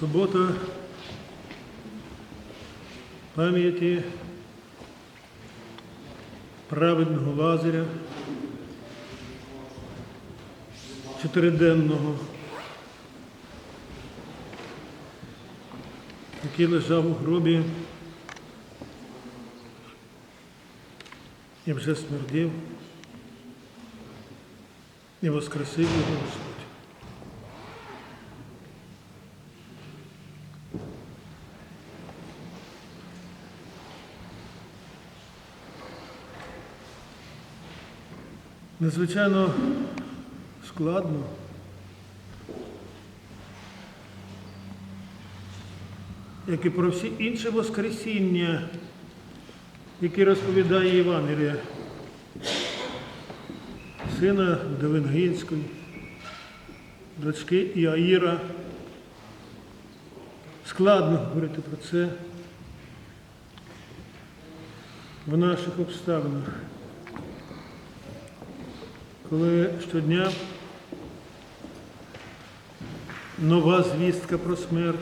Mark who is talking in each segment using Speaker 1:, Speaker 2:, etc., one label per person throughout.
Speaker 1: Субота пам'яті праведного Лазаря, чотириденного, який лежав у гробі і вже смердів, і воскресив його Господь. Надзвичайно складно. Як і про всі інші Воскресіння, які розповідає Євангелія, сина Девенгинської, дочки Іаїра. Складно говорити про це в наших обставинах коли щодня нова звістка про смерть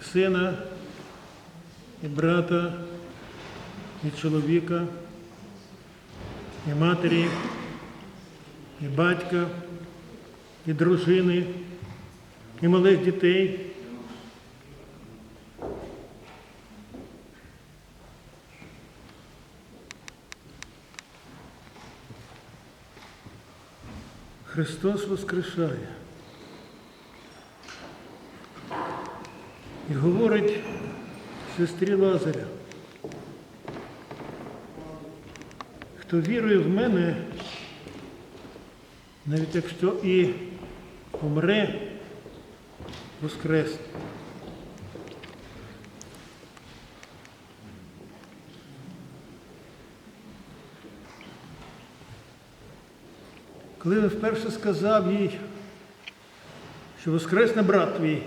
Speaker 1: і сина, і брата, і чоловіка, і матері, і батька, і дружини, і малих дітей. Христос воскрешає. І говорить сестрі Лазаря, хто вірує в мене, навіть якщо і помре, воскресне. Коли він вперше сказав їй, що воскресне брат твій,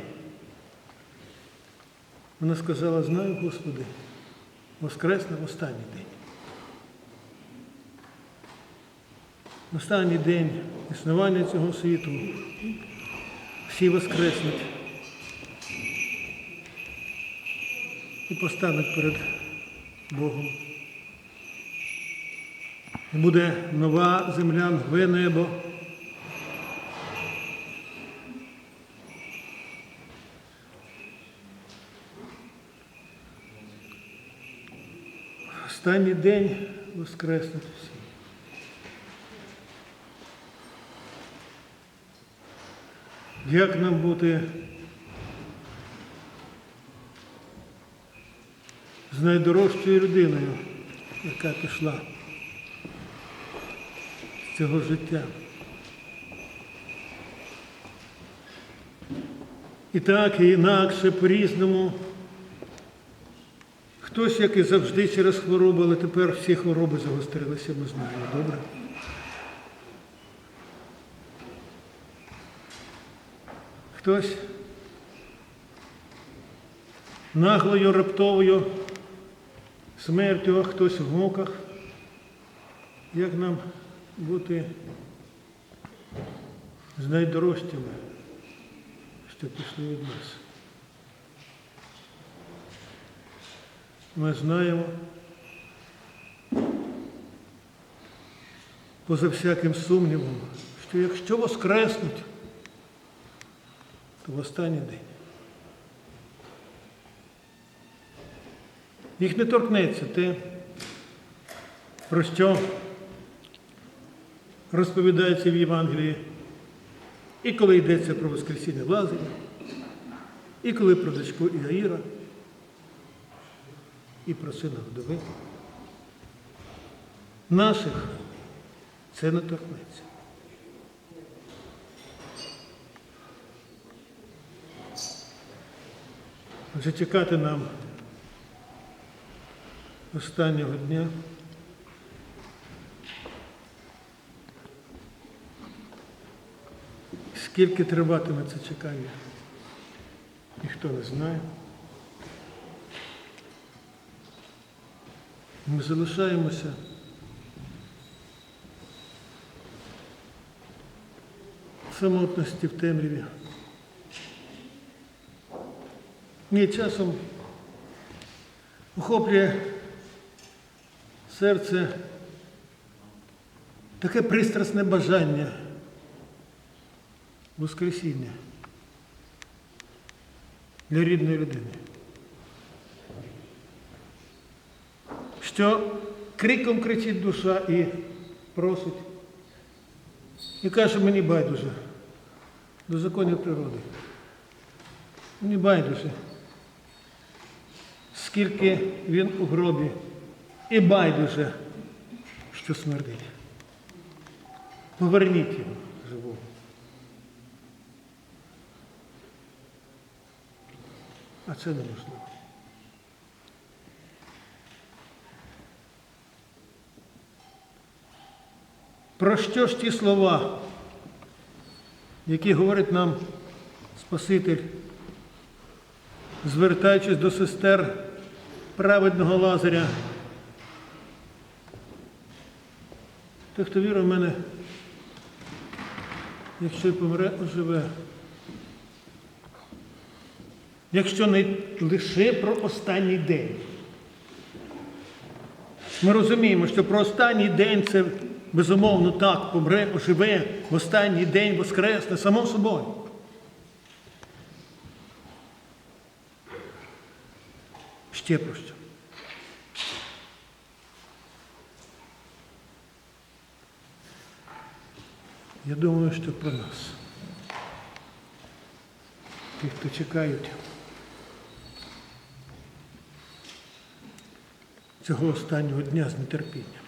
Speaker 1: вона сказала, знаю, Господи, воскресне в останній день. В останній день існування цього світу всі воскреснуть і постануть перед Богом. Буде нова земля, нове небо. Останній день воскреснуть всі. Як нам бути з найдорожчою людиною, яка пішла? Цього життя. І так, і інакше, по-різному. Хтось, як і завжди, через хворобу, але тепер всі хвороби загострилися, ми знаємо, добре? Хтось наглою раптовою смертю, а хтось в муках. Як нам бути з найдорожчими, що пішли від нас. Ми знаємо, поза всяким сумнівом, що якщо воскреснуть, то в останній день. Їх не торкнеться те, про що розповідається в Євангелії, і коли йдеться про Воскресіння Лазаря, і коли про дочку Іаїра, і про сина вдови. Наших це не торкнеться. Отже, чекати нам останнього дня. Скільки триватиме це чекання? Ніхто не знає. Ми залишаємося. в Самотності в темряві. Ні, часом охоплює серце таке пристрасне бажання. Воскресіння для рідної людини. Що криком кричить душа і просить, і каже, мені байдуже до законів природи. Мені байдуже, скільки він у гробі, і байдуже, що смердить. Поверніть його живого. А це неможливо. Про що ж ті слова, які говорить нам Спаситель, звертаючись до сестер праведного Лазаря? Той, хто вірує в мене, якщо й помре, оживе. Якщо не лише про останній день. Ми розуміємо, що про останній день це безумовно так, помре, оживе, в останній день воскресне, само собою. Ще про що? Я думаю, що про нас. Тих, хто чекають цього останнього дня з нетерпінням.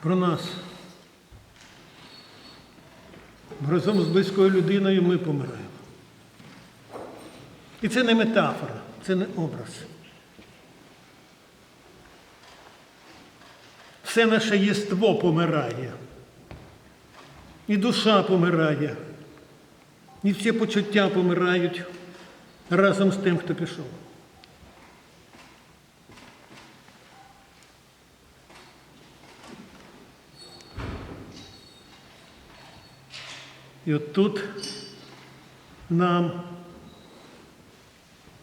Speaker 1: Про нас. Разом з близькою людиною ми помираємо. І це не метафора, це не образ. Все наше єство помирає. І душа помирає. І всі почуття помирають разом з тим, хто пішов. І от тут нам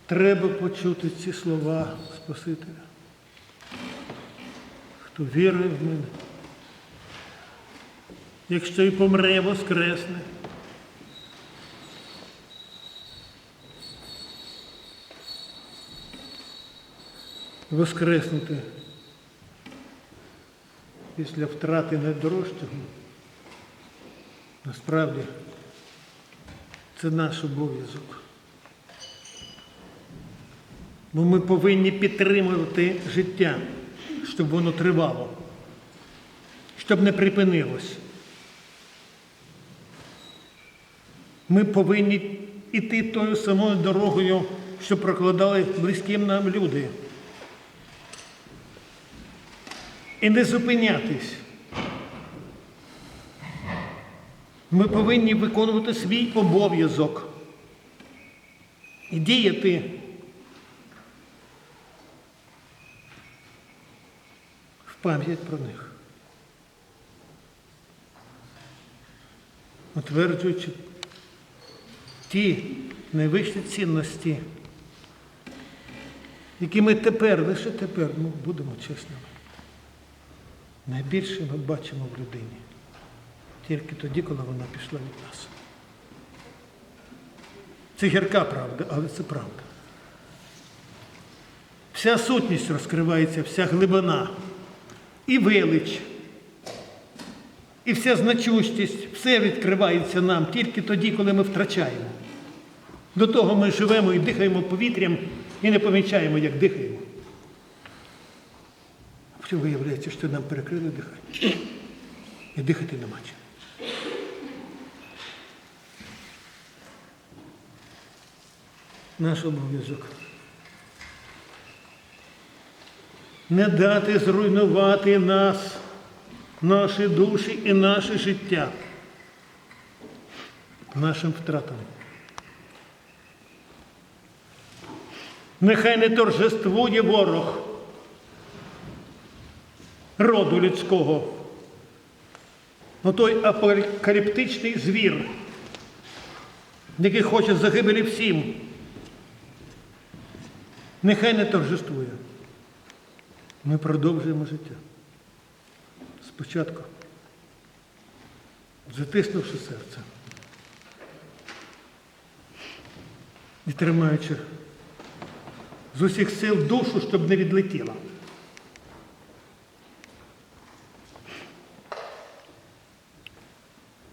Speaker 1: треба почути ці слова Спасителя. Хто вірує в мене, якщо і помре, воскресне. Воскреснути після втрати найдорожчого. Насправді це наш обов'язок. Бо ми повинні підтримувати життя, щоб воно тривало, щоб не припинилось. Ми повинні йти тою самою дорогою, що прокладали близьким нам люди. І не зупинятись. Ми повинні виконувати свій обов'язок і діяти в пам'ять про них, утверджуючи ті найвищі цінності, які ми тепер, лише тепер, ну, будемо чесними, найбільше ми бачимо в людині тільки тоді, коли вона пішла від нас. Це гірка правда, але це правда. Вся сутність розкривається, вся глибина і велич, і вся значущість, все відкривається нам тільки тоді, коли ми втрачаємо. До того ми живемо і дихаємо повітрям і не помічаємо, як дихаємо. А потім виявляється, що нам перекрили дихання. І дихати нема чим. Наш обов'язок. Не дати зруйнувати нас, наші душі і наше життя нашим втратам. Нехай не торжествує ворог роду людського, Ну той апокаліптичний звір, який хоче загибелі всім, нехай не торжествує. Ми продовжуємо життя. Спочатку, затиснувши серце і тримаючи з усіх сил душу, щоб не відлетіла.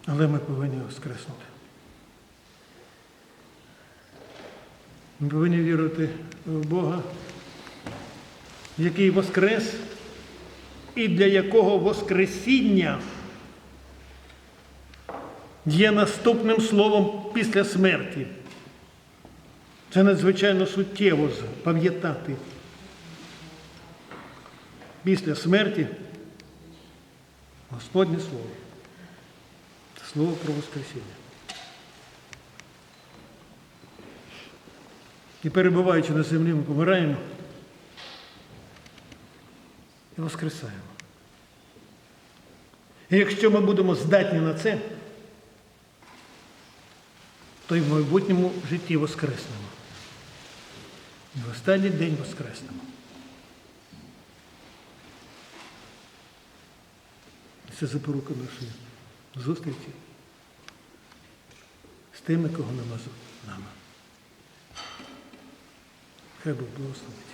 Speaker 1: Але ми повинні воскреснути. Ми повинні вірити в Бога, який воскрес і для якого Воскресіння є наступним словом після смерті. Це надзвичайно суттєво пам'ятати. Після смерті Господнє Слово. Слово про Воскресіння. І перебуваючи на землі, ми помираємо і воскресаємо. І якщо ми будемо здатні на це, то й в майбутньому житті воскреснемо. І в останній день воскреснемо. Це запорука нашої зустрічі з тими, кого намазав нами. Хай Бог благословить.